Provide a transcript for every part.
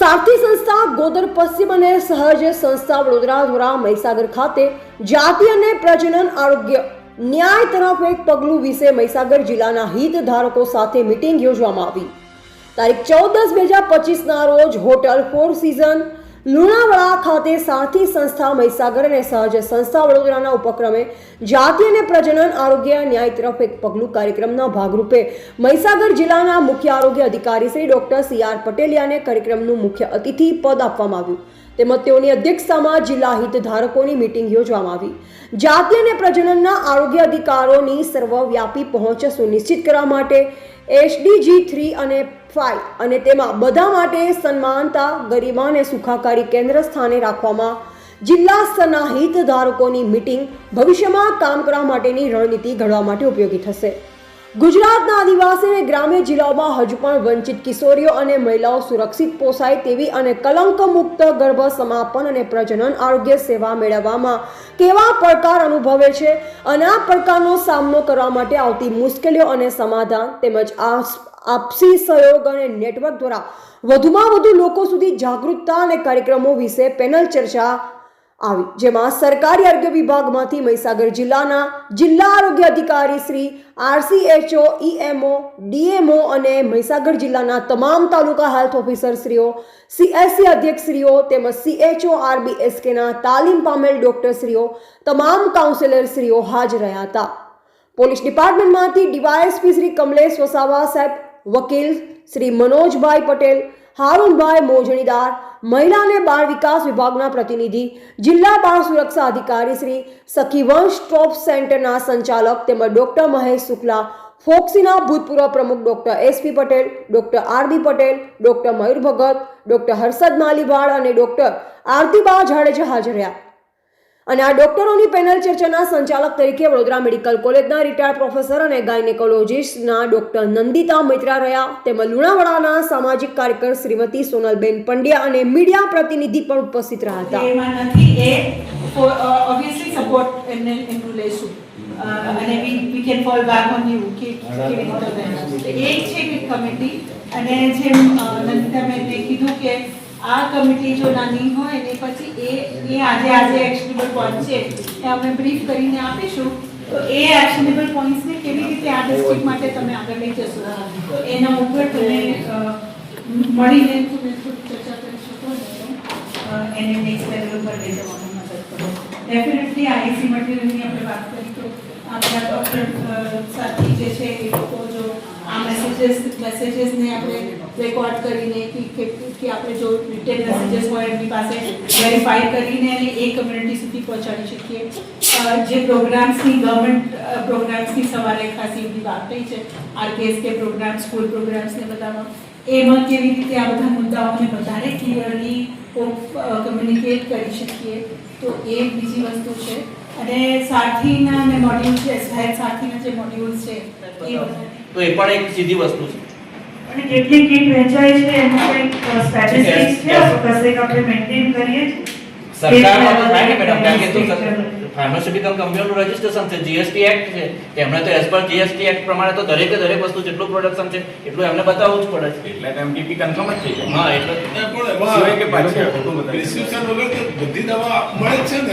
સારથી સંસ્થા ગોદર પશ્ચિમ અને સહજ સંસ્થા વડોદરા દ્વારા મહીસાગર ખાતે જાતિ અને પ્રજનન આરોગ્ય ન્યાય તરફ એક પગલું વિશે મહીસાગર જિલ્લાના હિત ધારકો સાથે મિટિંગ યોજવામાં આવી. તારીખ ચૌદ દસ બે હજાર પચીસના રોજ હોટલ ફોર સિઝન લુણાવાડા ખાતે સારથી સંસ્થા, મહીસાગર અને સહજ સંસ્થા વડોદરાના ઉપક્રમે જાતિ અને પ્રજનન આરોગ્ય ન્યાય તરફ એક પગલું કાર્યક્રમના ભાગરૂપે મહીસાગર જિલ્લાના મુખ્ય આરોગ્ય અધિકારી શ્રી ડોક્ટર સી આર પટેલિયાને કાર્યક્રમનું મુખ્ય અતિથિ પદ આપવામાં આવ્યું. તેમજ તેઓની અધ્યક્ષતામાં જિલ્લા હિતધારકોની મિટિંગ યોજવામાં આવી. જાતિ અને પ્રજનનના આરોગ્ય અધિકારોની સર્વવ્યાપી પહોંચ સુનિશ્ચિત કરવા માટે એસડીજી થ્રી અને ફાઇવ અને તેમાં બધા માટે સન્માનતા, ગરિમાને સુખાકારી કેન્દ્ર સ્થાને રાખવામાં જિલ્લા સ્તરના હિતધારકોની મિટિંગ ભવિષ્યમાં કામ કરવા માટેની રણનીતિ ઘડવા માટે ઉપયોગી થશે. ગુજરાતના આદિવાસી અને ગ્રામ્ય જિલ્લાઓમાં હજુ પણ વંચિત કિશોરીઓ અને મહિલાઓ સુરક્ષિત પોસાય તેવી અને કલંક મુક્ત ગર્ભ સમાપન અને પ્રજનન આરોગ્ય સેવા મેળવવામાં કેવા પડકાર અનુભવે છે અને આ પડકારનો સામનો કરવા માટે આવતી મુશ્કેલીઓ અને સમાધાન તેમજ આપસી સહયોગ અને નેટવર્ક દ્વારા વધુમાં વધુ લોકો સુધી જાગૃતતા અને કાર્યક્રમો વિશે પેનલ ચર્ચા આવી. જેમાં સરકારી આરોગ્ય વિભાગમાંથી મહીસાગર જિલ્લાના જિલ્લા આરોગ્ય અધિકારી શ્રી આરસીએચઓ, ઈએમઓ, ડીએમઓ અને મહીસાગર જિલ્લાના તમામ તાલુકા હેલ્થ ઓફિસર શ્રીઓ સીએસસી અધ્યક્ષશ્રીઓ તેમજ સીએચઓ, આરબીએસકેના તાલીમ પામેલ ડોક્ટરશ્રીઓ, તમામ કાઉન્સેલરશ્રીઓ હાજર રહ્યા હતા. પોલીસ ડિપાર્ટમેન્ટમાંથી ડીવાયએસપી શ્રી કમલેશ વસાવા સાહેબ, વકીલ શ્રી મનોજભાઈ પટેલ હારૂનભાઈ મોજણીદાર, મહિલા અને બાળ વિકાસ વિભાગના પ્રતિનિધિ, જિલ્લા બાળ સુરક્ષા અધિકારી શ્રી સખીવંશ ટ્રોપ સેન્ટરના સંચાલક તેમજ ડોક્ટર મહેશ શુક્લા, ફોક્સીના ભૂતપૂર્વ પ્રમુખ doctor SP Patel, doctor RB Patel, doctor Mayur Bhagat, doctor Harshad Malivad અને ડોક્ટર આરતીબા જાડેજા હાજર રહ્યા. અને આ ડોક્ટરોની પેનલ ચર્ચાના સંચાલક તરીકે વડોદરા મેડિકલ કોલેજના રિટાયર્ડ પ્રોફેસર અને ગાયનેકોલોજીસ્ટના ડોક્ટર નંદિતા મૈત્રા રહ્યા. તેમજ લુણાવાડાના સામાજિક કાર્યકર શ્રીમતી સોનલબેન પંડ્યા અને મીડિયા પ્રતિનિધિ પણ ઉપસ્થિત રહ્યા હતા. અને we we can fall back on you કે કેવી રીતે એક છે કે કમિટી અને જેમ નંદિતા મેં કીધું કે આ કમિટી જો નાની હોય ને પછી એ એ આજે આજે એક્શનેબલ પોઈન્ટ છે, એ અમે બ્રીફ કરીને આપીશું. તો એ એક્શનેબલ પોઈન્ટ્સને કેવી રીતે આ ડિસ્ટ્રિક્ટ માટે તમે આગળ લઈ જશો? એના ઉપર તમે મળીને તમે ચર્ચા કરી શકો એને નેક્સ્ટ લેવલ ઉપર લઈ જવામાં મદદ કરો. ડેફિનેટલી આઈસી મટીરિયલની આપણે વાત કરી તો આપણા ડૉક્ટર સાથી જે છે મેસેજીસ મેસેજીસને આપણે રેકોર્ડ કરીને કે કે આપણે જો રિટેલ મેસેજીસ હોય એમની પાસે વેરીફાઈ કરીને અને એ કમ્યુનિટી સુધી પહોંચાડી શકીએ. જે પ્રોગ્રામ્સની ગવર્મેન્ટ પ્રોગ્રામ્સની સવારે ખાસી એમની વાત થઈ છે આરકેએસકે પ્રોગ્રામ સ્કૂલ પ્રોગ્રામ્સને બધામાં. એમાં કેવી રીતે આ બધા મુદ્દાઓને વધારે ક્લિયરલી કમ્યુનિકેટ કરી શકીએ? તો એ બીજી વસ્તુ છે. અને સાથીના ને મોડ્યુલ છે સાહેબ સાથીના જે મોડ્યુલ છે તો એ પણ એક સીધી વસ્તુ છે. અને કેટલી કીટ વેચાય છે એનો એક સ્ટેટિસ્ટિક્સ છે કશેક આપણે મેન્ટેન કરીએ સરકારમાં તો થાય ને મેડમ કારણ કે તો ફાર્માસ્યુટિકલ કંપનીઓનું રજિસ્ટ્રેશન છે જીએસટી એક્ટ છે. તેમણે તો એઝ પર જીએસટી એક્ટ પ્રમાણે તો દરેકે દરેક વસ્તુ જેટલું પ્રોડક્શન છે એટલું એમને બતાવવું જ પડે છે. એટલે તો કન્ફર્મ જ થઈ જાય. હા એટલે સિવાય કે પાછી ખોટું બતાવી. પ્રિસ્ક્રિપ્શન વગર તો બધી દવા મળે છે ને.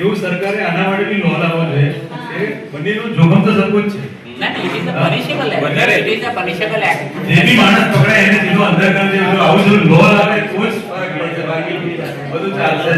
એવું સરકારે આના માટે બી લો લાવવો જોઈએ કે બંનેનું જોખમ તો સરખું જ છે. જે બી માણસ પકડાય એને સીધો અંદર કરી આવું જો લો લાવે તો જ બાકી બધું ચાલશે